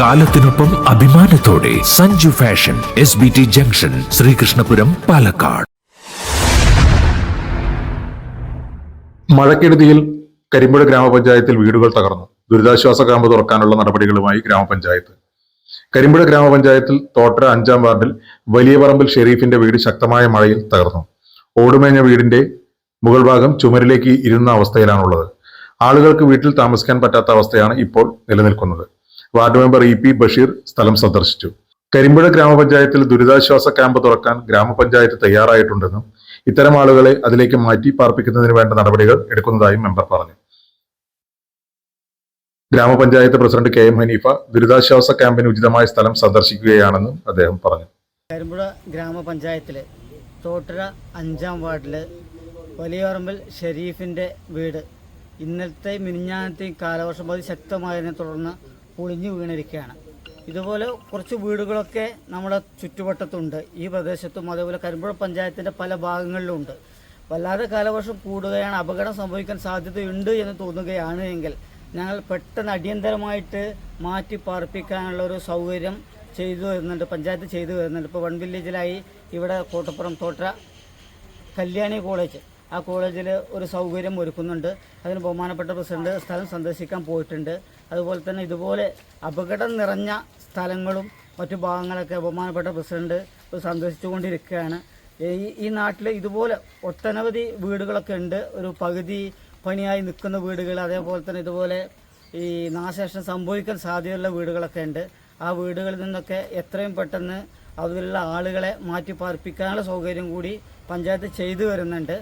കാലത്തിനൊപ്പം അഭിമാനത്തോടെ Sanju fashion S B T junction Sreekrishnapuram Palakkad. മഴക്കെടുതിയിൽ കരിമ്പുഴ ഗ്രാമപഞ്ചായത്തിൽ വീടുകൾ തകർന്നു. ദുരിതാശ്വാസ ക്യാമ്പ് തുറക്കാനുള്ള നടപടികളുമായി ഗ്രാമപഞ്ചായത്ത്. കരിമ്പുഴ ഗ്രാമപഞ്ചായത്തിൽ തോട്ടര അഞ്ചാം വാർഡിൽ വലിയ പറമ്പിൽ ഷെരീഫിന്റെ വീട് ശക്തമായ മഴയിൽ തകർന്നു. ഓടുമേഞ്ഞ വീടിന്റെ മുകൾ ഭാഗം ചുമരിലേക്ക് ഇരുന്ന അവസ്ഥയിലാണുള്ളത്. ആളുകൾക്ക് വീട്ടിൽ താമസിക്കാൻ പറ്റാത്ത അവസ്ഥയാണ് ഇപ്പോൾ നിലനിൽക്കുന്നത്. Ward member E P Basheer സ്ഥലം സന്ദർശിച്ചു. കരിമ്പുഴ ഗ്രാമപഞ്ചായത്തിൽ ദുരിതാശ്വാസ ക്യാമ്പ് തുറക്കാൻ ഗ്രാമപഞ്ചായത്ത് തയ്യാറായിട്ടുണ്ടെന്നും ഇത്തരം ആളുകളെ അതിലേക്ക് മാറ്റി പാർപ്പിക്കുന്നതിന് വേണ്ട നടപടികൾ എടുക്കുന്നതായും മെമ്പർ പറഞ്ഞു. ഗ്രാമപഞ്ചായത്ത് പ്രസിഡന്റ് കെ എം ഹനീഫ ദുരിതാശ്വാസ ക്യാമ്പിന് ഉചിതമായ സ്ഥലം സന്ദർശിക്കുകയാണെന്നും അദ്ദേഹം പറഞ്ഞു. കരിമ്പുഴ ഗ്രാമപഞ്ചായത്തിലെ തോട്ടര അഞ്ചാം വാർഡിലെ വലിയോറമ്പിൽ ഷെരീഫിന്റെ വീട്. ഇന്നലത്തെ മിനിഞ്ഞാനത്തെയും കാലവർഷം അതിശക്തമായതിനെ തുടർന്ന് പൊളിഞ്ഞു വീണിരിക്കുകയാണ്. ഇതുപോലെ കുറച്ച് വീടുകളൊക്കെ നമ്മുടെ ചുറ്റുവട്ടത്തുണ്ട്. ഈ പ്രദേശത്തും അതേപോലെ കരിമ്പുഴ പഞ്ചായത്തിന്റെ പല ഭാഗങ്ങളിലും ഉണ്ട് വല്ലാതെ കാലവർഷം കൂടുകയാണ്. അപകടം സംഭവിക്കാൻ സാധ്യതയുണ്ട് എന്ന് തോന്നുകയാണ് എങ്കിൽ ഞങ്ങൾ പെട്ടെന്ന് അടിയന്തരമായിട്ട് മാറ്റി പാർപ്പിക്കാനുള്ള ഒരു സൗകര്യം ചെയ്തു വരുന്നുണ്ട് പഞ്ചായത്ത് ചെയ്തു വരുന്നുണ്ട് ഇപ്പോൾ വൺ വില്ലേജിലായി ഇവിടെ കോട്ടപ്പുറം തോട്ട കല്യാണി കോളേജ്. ആ കോളേജിൽ ഒരു സൗകര്യം ഒരുക്കുന്നുണ്ട്. അതിന് ബഹുമാനപ്പെട്ട പ്രസിഡന്റ് സ്ഥലം സന്ദർശിക്കാൻ പോയിട്ടുണ്ട്. അതുപോലെ തന്നെ ഇതുപോലെ അപകടം നിറഞ്ഞ സ്ഥലങ്ങളും മറ്റു ഭാഗങ്ങളൊക്കെ ബഹുമാനപ്പെട്ട പ്രസിഡന്റ് സന്ദർശിച്ചുകൊണ്ടിരിക്കുകയാണ്. ഈ ഈ നാട്ടിൽ ഇതുപോലെ ഒട്ടനവധി വീടുകളൊക്കെ ഉണ്ട്. ഒരു പകുതി പണിയായി നിൽക്കുന്ന വീടുകൾ അതേപോലെ തന്നെ ഇതുപോലെ ഈ നാശനഷ്ടം സംഭവിക്കാൻ സാധ്യതയുള്ള വീടുകളൊക്കെ ഉണ്ട്. ആ വീടുകളിൽ നിന്നൊക്കെ എത്രയും പെട്ടെന്ന് അതിലുള്ള ആളുകളെ മാറ്റി പാർപ്പിക്കാനുള്ള സൗകര്യം കൂടി പഞ്ചായത്ത് ചെയ്തു വരുന്നുണ്ട്